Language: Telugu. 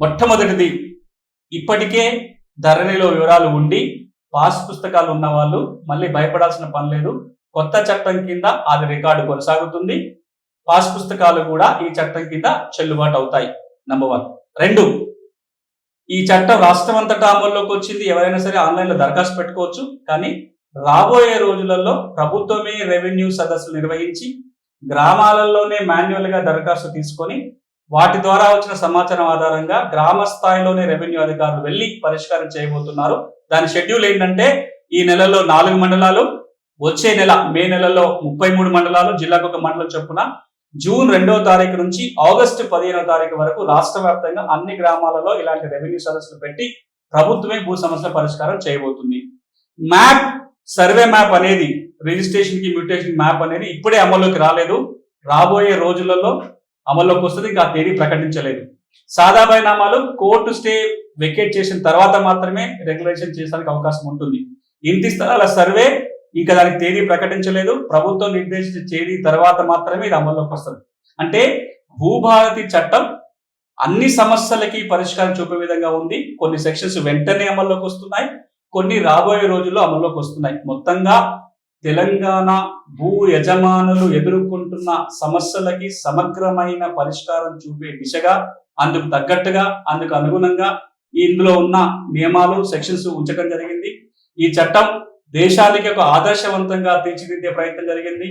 మొట్టమొదటిది ఇప్పటికే ధరణిలో వివరాలు ఉండి పాస్ పుస్తకాలు ఉన్న వాళ్ళు మళ్ళీ భయపడాల్సిన పని లేదు. కొత్త చట్టం కింద అది రికార్డు కొనసాగుతుంది. పాస్ పుస్తకాలు కూడా ఈ చట్టం కింద చెల్లుబాటు అవుతాయి. నంబర్ వన్ రెండు. ఈ చట్టం రాష్ట్రం అంతటా అమల్లోకి వచ్చింది. ఎవరైనా సరే ఆన్లైన్లో దరఖాస్తు పెట్టుకోవచ్చు. కానీ రాబోయే రోజులలో ప్రభుత్వమే రెవెన్యూ సదస్సులు నిర్వహించి గ్రామాలలోనే మాన్యువల్గా దరఖాస్తు తీసుకొని వాటి ద్వారా వచ్చిన సమాచారం ఆధారంగా గ్రామ స్థాయిలోనే రెవెన్యూ అధికారులు వెళ్ళి పరిష్కారం చేయబోతున్నారు. దాని షెడ్యూల్ ఏంటంటే ఈ నెలలో నాలుగు మండలాలు వచ్చే నెల మే నెలలో ముప్పై మూడు మండలాలు జిల్లాకు ఒక మండలం చొప్పున జూన్ రెండవ తారీఖు నుంచి ఆగస్టు పదిహేనవ తారీఖు వరకు రాష్ట్ర వ్యాప్తంగా అన్ని గ్రామాలలో ఇలాంటి రెవెన్యూ సదస్సులు పెట్టి ప్రభుత్వమే భూ సమస్యల పరిష్కారం చేయబోతుంది. మ్యాప్ సర్వే మ్యాప్ అనేది రిజిస్ట్రేషన్కి మ్యూటేషన్ మ్యాప్ అనేది ఇప్పుడే అమల్లోకి రాలేదు. రాబోయే రోజులలో అమల్లోకి వస్తుంది ఇంకా తేదీ ప్రకటించలేదు. సాదాబాయి నామాలు కోర్టు స్టే వెకేట్ చేసిన తర్వాత మాత్రమే రెగ్యులేషన్ చేయడానికి అవకాశం ఉంటుంది. ఇంటి స్థలాల సర్వే ఇంకా దానికి తేదీ ప్రకటించలేదు. ప్రభుత్వం నిర్దేశించిన తేదీ తర్వాత మాత్రమే ఇది అమల్లోకి వస్తుంది. అంటే భూభారతి చట్టం అన్ని సమస్యలకి పరిష్కారం చూపే విధంగా ఉంది. కొన్ని సెక్షన్స్ వెంటనే అమల్లోకి వస్తున్నాయి. కొన్ని రాబోయే రోజుల్లో అమల్లోకి వస్తున్నాయి. మొత్తంగా తెలంగాణ భూ యజమానులు ఎదుర్కొంటున్న సమస్యలకి సమగ్రమైన పరిష్కారం చూపే దిశగా అందుకు తగ్గట్టుగా అందుకు అనుగుణంగా ఇందులో ఉన్న నియమాలు సెక్షన్స్ ఉంచడం జరిగింది. ఈ చట్టం దేశానికి ఒక ఆదర్శవంతంగా తీర్చిదిద్దే ప్రయత్నం జరిగింది.